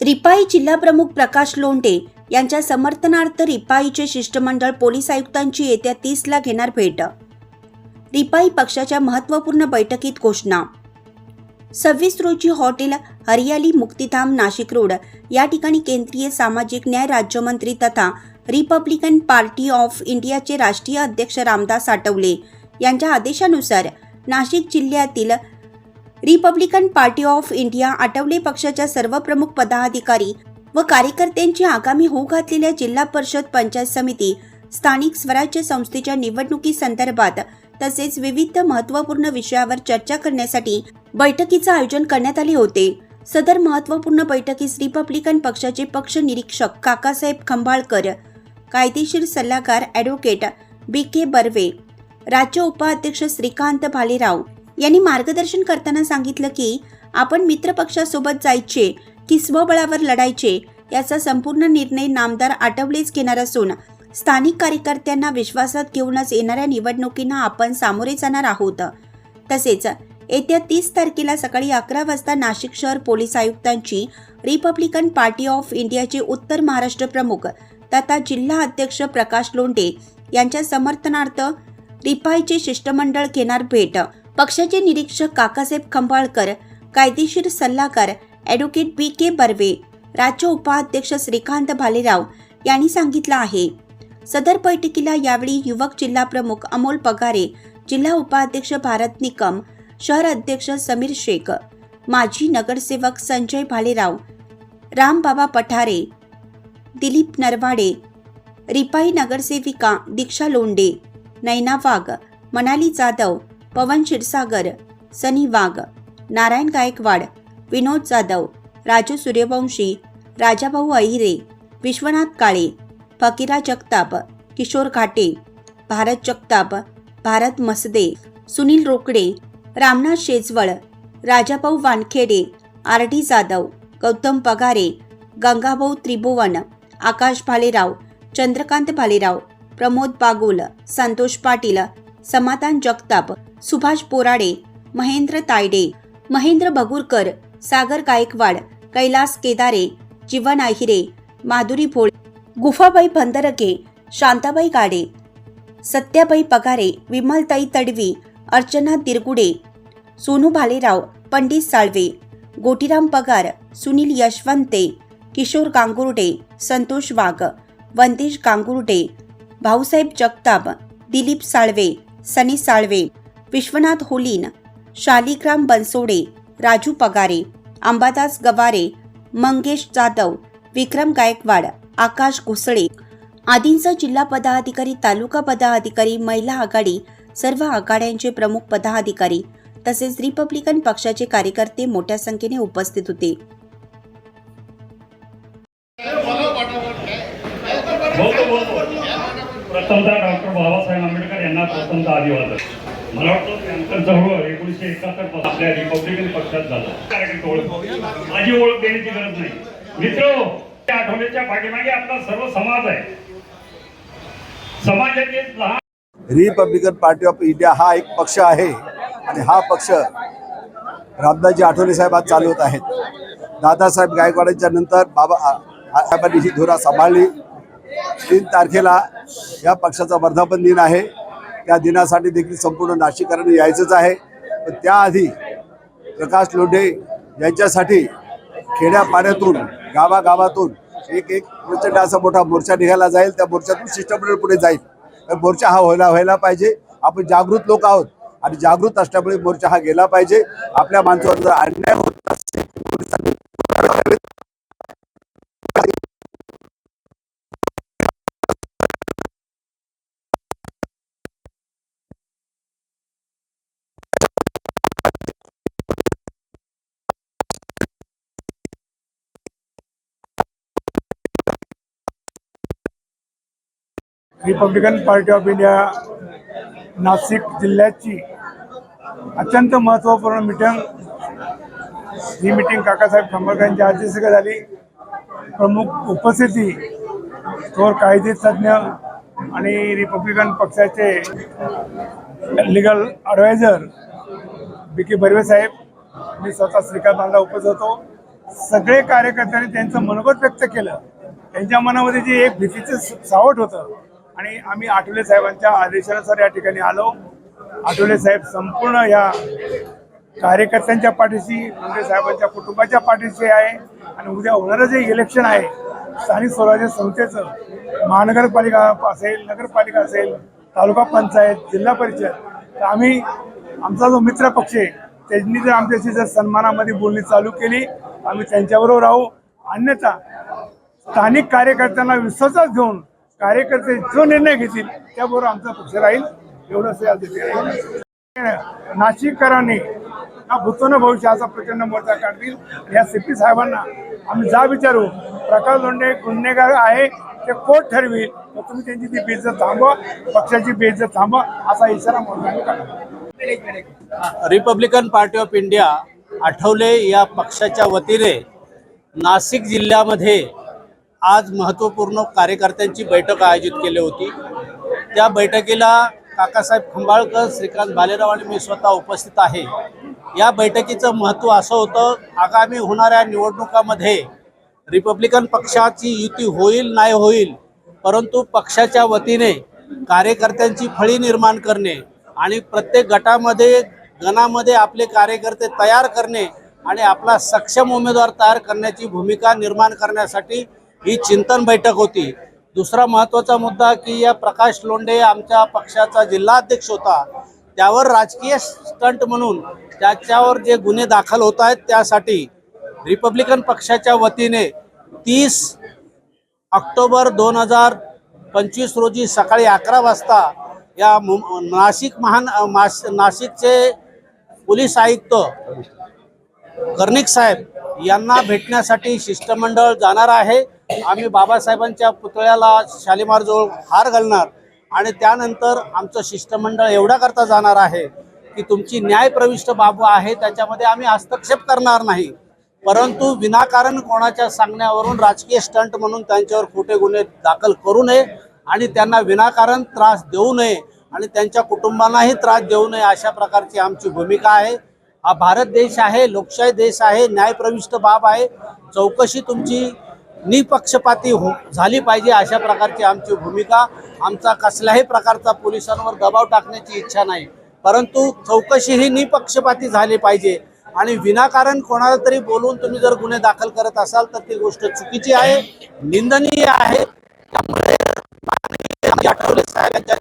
रिपाई जिल्हाप्रमुख प्रकाश लोंढे यांच्या समर्थनार्थ रिपाईचे शिष्टमंडळ पोलीस आयुक्तांची येत्या तीसला घेणार भेट. रिपाई पक्षाच्या महत्त्वपूर्ण बैठकीत घोषणा. सव्वीस रोजी हॉटेल हरियाली मुक्तिधाम नाशिक रोड या ठिकाणी केंद्रीय सामाजिक न्याय राज्यमंत्री तथा रिपब्लिकन पार्टी ऑफ इंडियाचे राष्ट्रीय अध्यक्ष रामदास आठवले यांच्या आदेशानुसार नाशिक जिल्ह्यातील Republican party of India Athawale पक्षाच्या सर्व प्रमुख पदाधिकारी व कार्यकर्त्यांची आगामी होऊ घातलेल्या जिल्हा परिषद पंचायत समिती स्थानिक स्वराज्य संस्थेच्या निवडणुकी संदर्भात तसेच विविध महत्त्वपूर्ण विषयावर चर्चा करण्यासाठी बैठकीचं आयोजन करण्यात आले होते. सदर महत्त्वपूर्ण बैठकीस रिपब्लिकन पक्षाचे पक्ष निरीक्षक काकासाहेब खंबाळकर कायदेशीर सल्लागार ॲडव्होकेट बी के बर्वे राज्य उपाध्यक्ष श्रीकांत भालेराव यांनी मार्गदर्शन करताना सांगितलं की आपण मित्रपक्षासोबत जायचे की स्वबळावर लढायचे याचा संपूर्ण निर्णय नामदार आठवलेच घेणार असून स्थानिक कार्यकर्त्यांना विश्वासात घेऊनच येणाऱ्या निवडणुकींना आपण सामोरे जाणार आहोत. तसेच येत्या तीस तारखेला सकाळी अकरा वाजता नाशिक शहर पोलीस आयुक्तांची रिपब्लिकन पार्टी ऑफ इंडियाचे उत्तर महाराष्ट्र प्रमुख तथा जिल्हा अध्यक्ष प्रकाश लोंढे यांच्या समर्थनार्थ रिपाईचे शिष्टमंडळ घेणार भेट. पक्षाचे निरीक्षक काकासाहेब खंबाळकर कायदेशीर सल्लागार ॲडव्होकेट बी के बर्वे राज्य उपाध्यक्ष श्रीकांत भालेराव यांनी सांगितलं आहे. सदर बैठकीला यावेळी युवक जिल्हा प्रमुख अमोल पगारे जिल्हा उपाध्यक्ष भारत निकम शहर अध्यक्ष समीर शेख माजी नगरसेवक संजय भालेराव रामबाबा पठारे दिलीप नरवाडे रिपाई नगरसेविका दीक्षा लोंडे नैना वाघ मनाली जाधव पवन क्षीरसागर सनी वाघ नारायण गायकवाड विनोद जाधव राजू सूर्यवंशी राजाभाऊ अहिरे विश्वनाथ काळे फकीरा जगताप किशोर घाटे भारत जगताप भारत मसदे सुनील रोकडे रामनाथ शेजवळ राजाभाऊ वानखेडे आर डी जाधव गौतम पगारे गंगाभाऊ त्रिभुवन आकाश भालेराव चंद्रकांत भालेराव प्रमोद बागुल संतोष पाटील समाधान जगताप सुभाष बोराडे महेंद्र तायडे महेंद्र भगुरकर सागर गायकवाड कैलास केदारे जीवन आहिरे माधुरी भोळे गुफाबाई भंदरके शांताबाई गाडे सत्याबाई पगारे विमलताई तडवी अर्चना दिरगुडे सोनू भालेराव पंडित साळवे गोटीराम पगार सुनील यशवंते किशोर गांगुर्डे संतोष वाघ वंदेश गांगुर्डे भाऊसाहेब जगताप दिलीप साळवे सनी साळवे विश्वनाथ होलीन शालिग्राम बनसोडे राजू पगारे अंबादास गवारे मंगेश जाधव विक्रम गायकवाड आकाश घुसळे आदींचा जिल्हा पदाधिकारी तालुका पदाधिकारी महिला आघाडी सर्व आघाड्यांचे प्रमुख पदाधिकारी तसेच रिपब्लिकन पक्षाचे कार्यकर्ते मोठ्या संख्येने उपस्थित होते. प्रथमतः डॉक्टर बाबासाहेब आंबेडकर यांना अभिवादन मला वाटतं त्यांचं चळवळ एकोणीसशे एकाहत्तरपासून आपल्या रिपब्लिकन पक्षात झालं. माझी ओळख देण्याची गरज नाही. मित्र त्या आठवड्याच्या पाठीमागे आपला सर्व समाज आहे. समाजाचे लहान रिपब्लिकन पार्टी ऑफ इंडिया हा एक पक्ष आहे आणि हा पक्ष रामदासजी आठवले साहेब आज चालवत आहेत. दादासाहेब गायकवाडांच्या नंतर बाबा साहेबांनी ही धुरा सांभाळली. तीन तारखेला या पक्षाचा वर्धापन दिन आहे. त्या दिनासाठी देखील संपूर्ण नाशिककरांनी यायचंच आहे. पण त्याआधी प्रकाश लोंढे यांच्यासाठी खेड्यापाड्यातून गावागावातून एक एक प्रचंड असा मोठा मोर्चा निघाला जाईल. त्या मोर्चातून शिष्टमंडळ पुढे जाईल. तर मोर्चा हा व्हायला व्हायला पाहिजे. आपण जागृत लोक आहोत आणि जागृत असल्यामुळे मोर्चा हा गेला पाहिजे. आपल्या माणसावर अन्याय Republican Party of India Nashik जिल्ह्याची अत्यंत महत्त्वपूर्ण मीटिंग ही मीटिंग काकासाहेब खांबळकरांच्या अध्यक्षतेखाली झाली. प्रमुख उपस्थिती थोर कायदे तज्ज्ञ आणि रिपब्लिकन पक्षाचे legal adviser B K Barve साहेब. मी स्वतः श्रीकांतांना उपस्थित होतो. सगळे कार्यकर्त्यांनी त्यांचं मनोगत व्यक्त केलं. त्यांच्या मनामध्ये जे एक भीतीचं सावट होतं आणि आम्ही आठवले साहेबांच्या आदेशानुसार या ठिकाणी आलो. आठवले साहेब संपूर्ण ह्या कार्यकर्त्यांच्या पाठीशी मुंडे साहेबांच्या कुटुंबाच्या पाठीशी आहे आणि उद्या होणारं जे इलेक्शन आहे स्थानिक स्वराज्य संस्थेचं महानगरपालिका असेल नगरपालिका असेल तालुका पंचायत जिल्हा परिषद तर आम्ही आमचा जो मित्र पक्ष आहे त्यांनी जर आमच्याशी जर सन्मानामध्ये बोलणी चालू केली आम्ही त्यांच्याबरोबर राहू. अन्यथा स्थानिक कार्यकर्त्यांना विश्वासात घेऊन कार्यकर्ते जो निर्णय घेतील त्याबरोबर आमचा पक्ष राहील एवढंच या नाशिककरांनी हा भूतोन भविष्याचा प्रचंड मोर्चा काढतील. या सीपी साहेबांना आम्ही जा विचारू. प्रकाश लोंढे गुन्हेगार आहे ते कोर्ट ठरवील. तर तुम्ही त्यांची ती बेजत थांबवा पक्षाची बेजत थांबवा असा इशारा मोर्चाने Republican Party of India Athawale या पक्षाच्या वतीने नाशिक जिल्ह्यामध्ये आज महत्त्वपूर्ण कार्यकर्त्यांची बैठक आयोजित केली होती. त्या बैठकीला काकासाहेब खंबाळकर श्रीकांत भालेराव आणि मी स्वतः उपस्थित आहे. या बैठकीचं महत्त्व असं होतं आगामी होणाऱ्या निवडणुकामध्ये रिपब्लिकन पक्षाची युती होईल नाही होईल परंतु पक्षाच्या वतीने कार्यकर्त्यांची फळी निर्माण करणे आणि प्रत्येक गटामध्ये गणामध्ये आपले कार्यकर्ते तयार करणे आणि आपला सक्षम उमेदवार तयार करण्याची भूमिका निर्माण करण्यासाठी ही चिंतन बैठक होती. दुसरा महत्त्वाचा मुद्दा की या प्रकाश लोंढे आमच्या पक्षाचा जिल्हाध्यक्ष होता. त्यावर राजकीय स्टंट म्हणून त्याच्यावर जे गुन्हे दाखल होत आहेत त्यासाठी रिपब्लिकन पक्षाच्या वतीने तीस ऑक्टोबर दोन हजार पंचवीस रोजी सकाळी अकरा वाजता या नाशिक महान मास नाशिकचे पोलीस आयुक्त कर्णिक साहेब यांना भेटण्यासाठी शिष्टमंडळ जाणार आहे. आम्ही बाबासाहेबांच्या पुतळ्याला शालिमारजवळ हार घालणार आणि त्यानंतर आमचं शिष्टमंडळ एवढ्या करता जाणार आहे की तुमची न्यायप्रविष्ट बाबू आहे त्याच्यामध्ये आम्ही हस्तक्षेप करणार नाही. परंतु विनाकारण कोणाच्या सांगण्यावरून राजकीय स्टंट म्हणून त्यांच्यावर खोटे गुन्हे दाखल करू नये आणि त्यांना विनाकारण त्रास देऊ नये आणि त्यांच्या कुटुंबांनाही त्रास देऊ नये अशा प्रकारची आमची भूमिका आहे. हा भारत देश आहे लोकशाही देश आहे न्यायप्रविष्ट बाब आहे. चौकशी तुमची निपक्षपाती हो झाली पाहिजे अशा प्रकारची आमची भूमिका. आमचा कसल्याही प्रकारचा पोलिसांवर दबाव टाकण्याची इच्छा नाही. परंतु चौकशी ही निपक्षपाती झाली पाहिजे. आणि विनाकारण कोणाला तरी बोलून तुम्ही जर गुन्हे दाखल करत असाल तर ती गोष्ट चुकीची आहे निंदनीय आहे. त्यामुळे आठवले साहेबांच्या